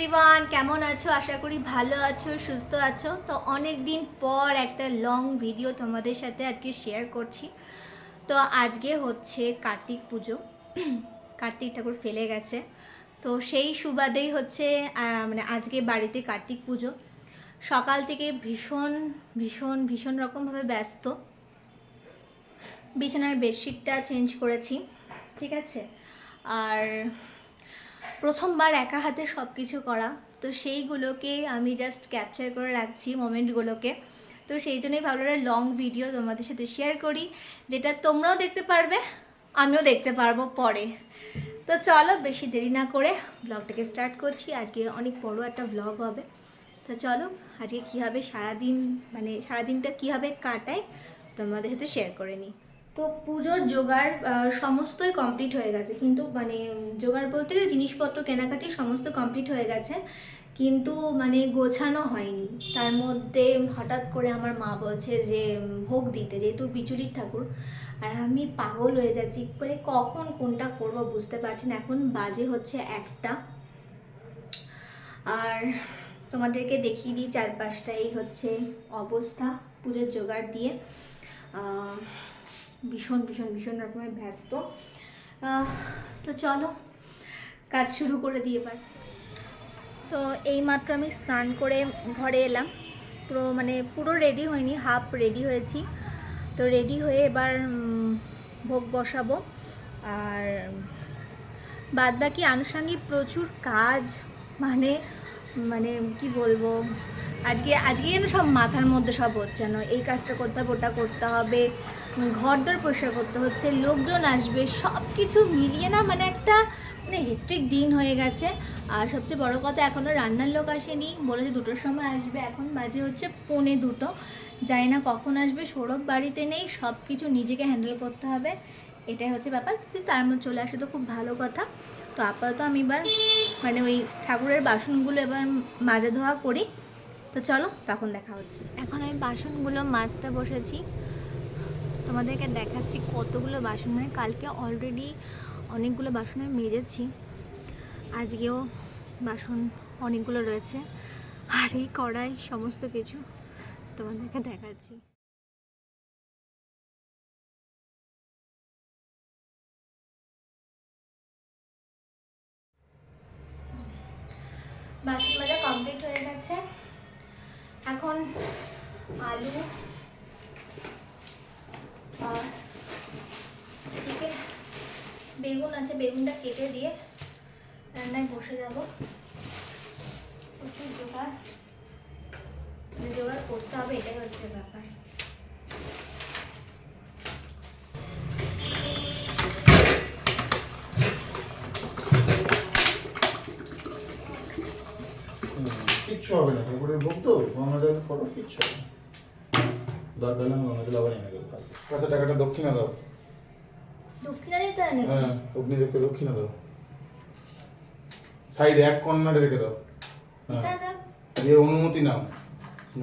Everyone কেমন আছো? আশা করি ভালো আছো, সুস্থ আছো। তো অনেক দিন পর একটা লং ভিডিও তোমাদের সাথে আজকে শেয়ার করছি। তো আজকে হচ্ছে কার্তিক পুজো। কার্তিক ঠাকুর ফেলে গেছে। তো সেই সুবাদেই হচ্ছে মানে আজকে বাড়িতে কার্তিক পুজো। সকাল থেকে ভীষণ ভীষণ ভীষণ রকমভাবে ব্যস্ত। বিছানার বেডশিটটা চেঞ্জ করেছি। ঠিক আছে? আর প্রথমবার একা হাতে সব কিছু করা। তো সেইগুলোকে আমি জাস্ট ক্যাপচার করে রাখছি মোমেন্টগুলোকে তো সেই জন্যই ভাবলাম লং ভিডিও তোমাদের সাথে শেয়ার করি, যেটা তোমরাও দেখতে পারবে, আমিও দেখতে পারব পরে। তো চলো বেশি দেরি না করে ব্লগটাকে স্টার্ট করছি। আজকে অনেক বড় একটা ব্লগ হবে। তো চলো আজকে কীভাবে সারাদিন মানে সারাদিনটা কীভাবে কাটাই, তোমাদের সাথে শেয়ার করে নিই। তো পুজোর জোগাড় সমস্তই কমপ্লিট হয়ে গেছে। কিন্তু মানে জোগাড় বলতে গেলে জিনিসপত্র কেনাকাটি সমস্ত কমপ্লিট হয়ে গেছে। কিন্তু মানে গোছানো হয়নি। তার মধ্যে হঠাৎ করে আমার মা বলছে যে ভোগ দিতে, যেহেতু বিচুলির ঠাকুর। আর আমি পাগল হয়ে যাচ্ছি। মানে কখন কোনটা করব বুঝতে পারছি না। এখন বাজে হচ্ছে একটা। আর তোমাদেরকে দেখিয়ে দিই চারপাশটা এই হচ্ছে অবস্থা পুজোর জোগাড় দিয়ে। ভীষণ ভীষণ ভীষণ রকমের ব্যস্ত। তো চলো, কাজ শুরু করে দিই এবার। তো এইমাত্র আমি স্নান করে ঘরে এলাম। পুরো মানে পুরো রেডি হয়নি হাফ রেডি হয়েছি। তো রেডি হয়ে এবার ভোগ বসাবো। আর বাদ বাকি আনুষঙ্গিক প্রচুর কাজ মানে মানে কি বলব? আজকে আজকে যেন সব মাথার মধ্যে সব হচ্ছে যেন। এই কাজটা করতে হবে, ওটা করতে হবে। ঘর দর পরিষ্কার করতে হচ্ছে, লোকজন আসবে সব কিছু মিলিয়ে না মানে একটা মানে হেট্রিক দিন হয়ে গেছে। আর সবচেয়ে বড় কথা এখনও রান্নার লোক আসেনি। বলেছে দুটোর সময় আসবে। এখন বাজে হচ্ছে পৌনে দুটো। জানি না কখন আসবে, সৌরভ বাড়িতে নেই সব কিছু নিজেকে হ্যান্ডেল করতে হবে। এটাই হচ্ছে ব্যাপার। তার মধ্যে চলে আসে তো খুব ভালো কথা। তো আপাতত আমি এবার মানে ওই ঠাকুরের বাসনগুলো এবার মাজা ধোয়া করি। তো চলো, তখন দেখা হচ্ছে। এখন আমি বাসনগুলো মাজতে বসেছি। তোমাদেরকে দেখাচ্ছি কতগুলো বাসন। মানে কালকে অলরেডি অনেকগুলো বাসন আমি মেজেছি। আজকেও বাসন অনেকগুলো রয়েছে। আর এই কড়াই সমস্ত কিছু তোমাদেরকে দেখাচ্ছি। বাসন মাজা কমপ্লিট হয়ে গেছে। এখন আলু আর এদিকে বেগুন আছে, বেগুনটা কেটে দিয়ে রান্নায় বসে যাব। প্রচুর জোগাড় মানে জোগাড় করতে হবে, এটাই হচ্ছে ব্যাপার। কিচ্ছু হবে না। ঠাকুরের ভোগ তো গঙ্গা জল করো কিচ্ছু হবে না। দরকার হলে আমি গঙ্গা জল আবার এনে দেবো কালকে। টাকাটা দক্ষিণা দাও। দক্ষিণা দিতে হ্যাঁ অগ্নিদেবকে দক্ষিণা দাও। সাইডে এক কর্নারে রেখে দাও। হ্যাঁ। দিয়ে অনুমতি নাও।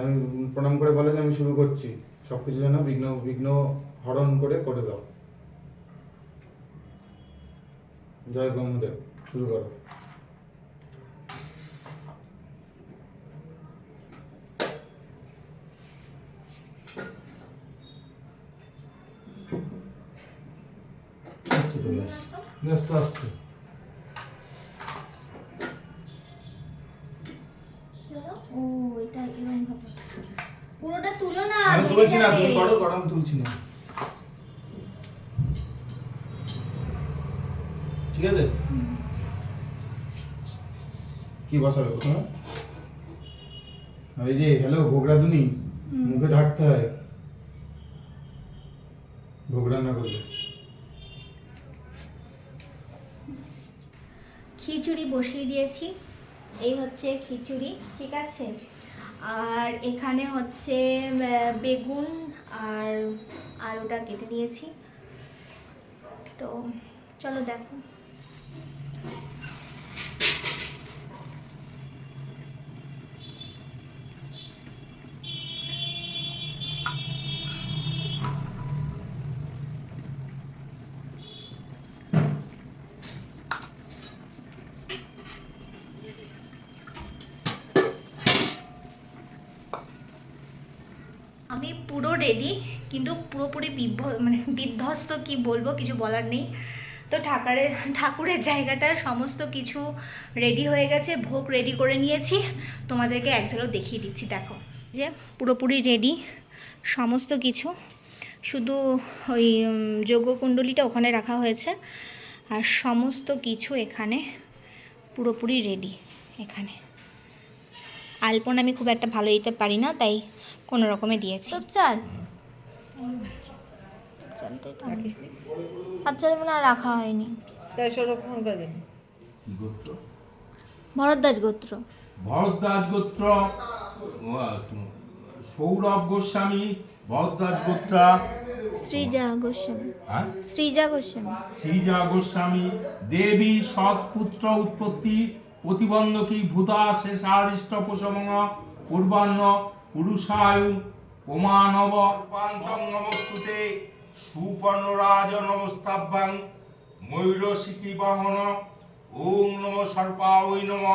আমি প্রণাম করে বলে যে আমি শুরু করছি। সব কিছু যেন বিঘ্ন বিঘ্ন হরণ করে করে দাও। জয় গঙ্গদেব শুরু করো আসছে চলে আসছে ব্যস্ত আসছে চলো ও এটা এরকম ভাবে পুরোটা তুলো না আমি তুলছি না তুমি করো করো আমি তুলছি না। ঠিক আছে। কি বসাবে প্রথমে? এই যে হ্যালো ভোগরাধুনি হুম। মুখে ঢাকতে হয়। ভোগ না করলে খিচুড়ি বসিয়ে দিয়েছি। এই হচ্ছে খিচুড়ি ঠিক আছে? আর এখানে হচ্ছে বেগুন আর আলুটা কেটে নিয়েছি। তো চলো দেখো। রেডি কিন্তু পুরোপুরি বিভ মানে বিধ্বস্ত কি বলব কিছু বলার নেই। তো ঠাকুরের ঠাকুরের জায়গাটা সমস্ত কিছু রেডি হয়ে গেছে, ভোগ রেডি করে নিয়েছি। তোমাদেরকে এক দেখিয়ে দিচ্ছি, দেখো। যে পুরোপুরি রেডি সমস্ত কিছু। শুধু ওই যজ্ঞকুণ্ডলীটা ওখানে রাখা হয়েছে। আর সমস্ত কিছু এখানে পুরোপুরি রেডি এখানে। আলপন আমি খুব একটা ভালো দিতে পারি না তাই কোনো রকমে দিয়েছি। চাল? হাত মনে হয় রাখা হয়নি। সংরক্ষণ করে দিন ভরদ্বাজ গোত্র। ভরদ্বাজ গোত্র? সৌরভ গোস্বামী ভরদ্বাজ গোত্রা? শ্রীজা গোস্বামী। হ্যাঁ? শ্রীজা গোস্বামী। শ্রীজা গোস্বামী দেবী সৎপুত্র উৎপত্তি প্রতিবন্ধকী ভূতা শেষারিষ্ট পোষমং পূর্বান্ন পুরুষায়ু প্রমাণব রূপান্তং নমস্তুতে সুপর্ণরাজ নমস্তাভ্যাং ময়ূরশিখী বাহন ওং নম সর্পাওই নম।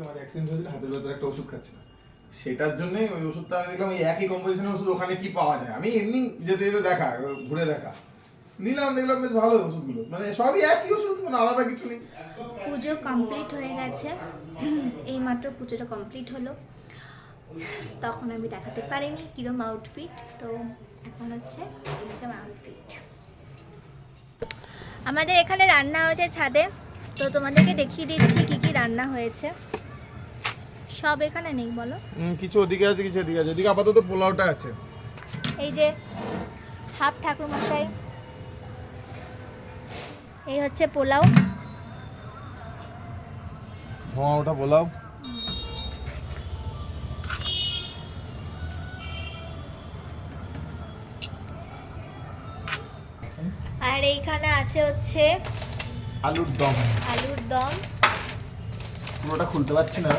আমার অ্যাক্সিডেন্ট হয়েছিল হাতের ভেতরে একটা ওষুধ খাচ্ছিলাম। সেটার জন্যই ওই ওষুধটা আমি দেখলাম ওই একই কম্পোজিশনের ওষুধ ওখানে কি পাওয়া যায়? আমি এমনি যেতে যেতে দেখা ঘুরে দেখা। নিলাম দেখলাম বেশ ভালো ওষুধগুলো। মানে সবই একই ওষুধ মানে আলাদা কিছু নেই। পুজো কমপ্লিট হয়ে গেছে। এইমাত্র পুজোটা কমপ্লিট হলো। তখন আমি দেখাতে পারিনি কিরম আউটফিট তো এখন হচ্ছে এই আউটফিট আমাদের এখানে রান্না হয়েছে ছাদে। তো তোমাদেরকে দেখিয়ে দিচ্ছি কি কি রান্না হয়েছে। সব এখানে নেই বলো। কিছু ওদিকে আছে কিছু এদিকে আছে। ওদিকে আপাতত পোলাওটা আছে। এই যে হাফ ঠাকুর মশাই এই হচ্ছে পোলাও। ধোঁয়া ওটা পোলাও। আর এইখানে আছে হচ্ছে আলুর দম। আলুর দম। পুরোটা খুলতে পারছি না।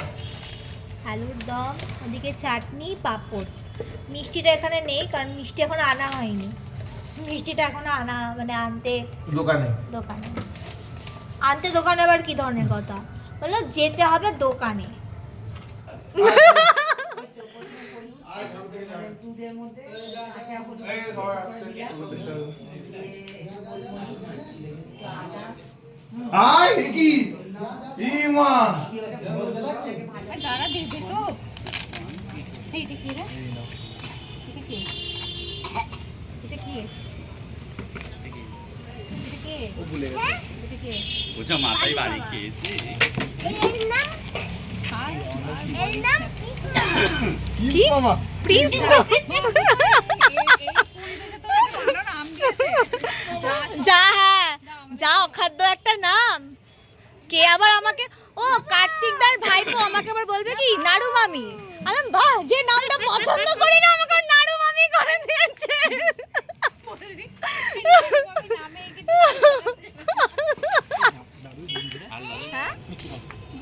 আলুর দম ওদিকে চাটনি পাঁপড়। মিষ্টিটা এখানে নেই কারণ মিষ্টি এখনও আনা হয়নি। মিষ্টিটা এখনও আনা মানে আনতে দোকানে। দোকানে। আনতে দোকানে আবার কি ধরনের কথা? বলল যেতে হবে দোকানে। দুধের মধ্যে আয় কি ই মা দাঁড়া দেবে তো। এইটা কি রে? এটা কি? এটা কি? এটা কি? এটা কি? ওটা মাথায় বাড়ি খেয়েছে। কি মামা? প্লিজ এই ফুল দেখে তো একটা ভালো নাম দিয়েছে যা হ্যাঁ যা অখাদ্য একটা নাম কে আবার আমাকে ও কার্তিক দার ভাইপো আমাকে আবার বলবে কি? নাড়ু মামি। আলাম বাহ যে নামটা পছন্দ করি না আমাকে আর নাড়ু মামি করে দিয়েছে। নামে হ্যাঁ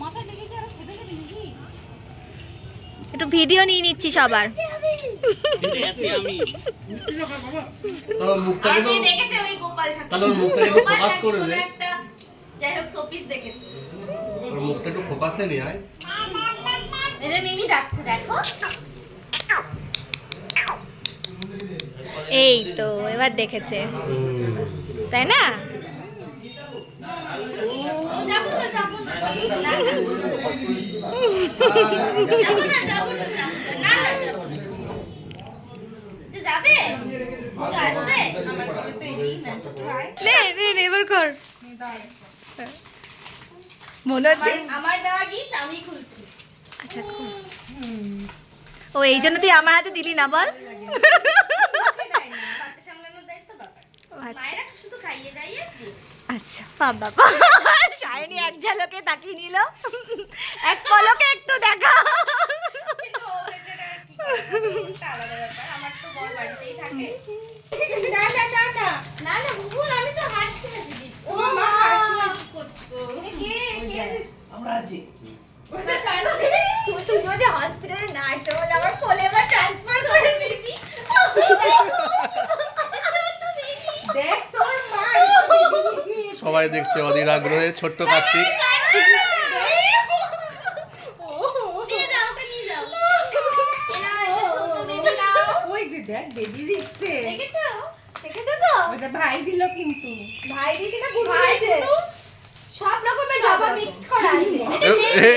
মাথা দেখে কি আরও ভেবে দিয়েছি একটু ভিডিও নিয়ে নিচ্ছি সবার। মুখটাকে তো দেখেছে ওই গোপাল ঠাকুর। তাহলে ওর মুখটাকে ফোকাস করে যাই হোক শোপিস দেখেছে। ওর মুখটা একটু ফোকাসে নিয়ে আয়। এদের মিমি ডাকছে দেখো। এই তো এবার দেখেছে। তাই না? ও যাব না যাব না। না, না। যাব না যাব না যাব না না না যাব না। যে যাবে? যে আসবে? নে। নে নে এবার কর। মনে হচ্ছে? আমার- দেওয়া গিফট আমি খুলছি। আচ্ছা। ও এই জন্য তুই আমার হাতে দিলি না বল। বাচ্চা সামলানোর আচ্ছা মায়েরা শুধু খাইয়ে দাইয়ে দিয়ে আচ্ছা বাবা সায়নি এক ঝলকে তাকিয়ে নিল। এক পলকে একটু দেখা। কিন্তু ও বেচারা আর কি করবে? ওটা আলাদা ব্যাপার। আমার তো বড় বাড়িতেই থাকে। না না না না। না না বুবুল আমি তো হাসতে হাসি দিচ্ছি ও মা আমরা আছি যে হসপিটালে বলে আমার কোলে এবার ট্রান্সফার করে দিবি দেখ তোর মা সবাই দেখছে অধীর আগ্রহে ছোট্ট কার্তিক ভাই দিল কিন্তু। ভাই দিছি না বুড়ো হয়েছে মিক্সড করা আছে।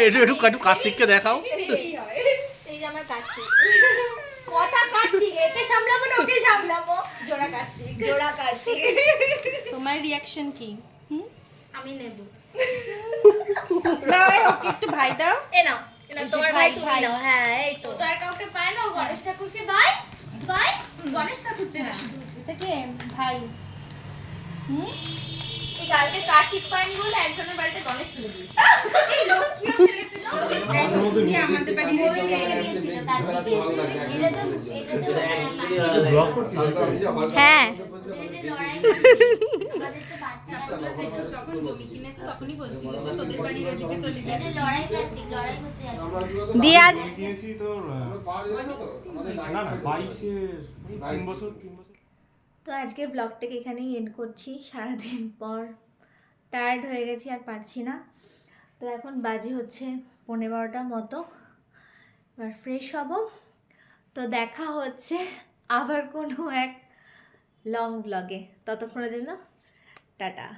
একটু একটু একটু কার্তিককে দেখাও। এই যে আমার কার্তিক। কটা কার্তিক? একে সামলাবো না ওকে সামলাবো? জোড়া কার্তিক। জোড়া কার্তিক। তোমার রিয়াকশন কি? আমি নেব। ওকে একটু ভাই দাও। এ নাও তোমার ভাই তুমি নাও হ্যাঁ এই তো। তো তো আর কাউকে পায় না গণেশ ঠাকুরকে ভাই ভাই গণেশ ঠাকুর চেনা। এটা কে ভাই। এই কালকে কার্তিক পায়নি বলে একজনের বাড়িতে গণেশ ফেলে দিয়েছে হ্যাঁ দিয়ার না না বাইশে তিন বছর তিন বছর তো আজকের ব্লগটাকে এখানেই এন্ড করছি। সারাদিন পর টায়ার্ড হয়ে গেছি আর পারছি না। তো এখন বাজে হচ্ছে পনেরো বারোটার মতো। এবার ফ্রেশ হব। তো দেখা হচ্ছে আবার কোনো এক লং ব্লগে ততক্ষণের জন্য টাটা।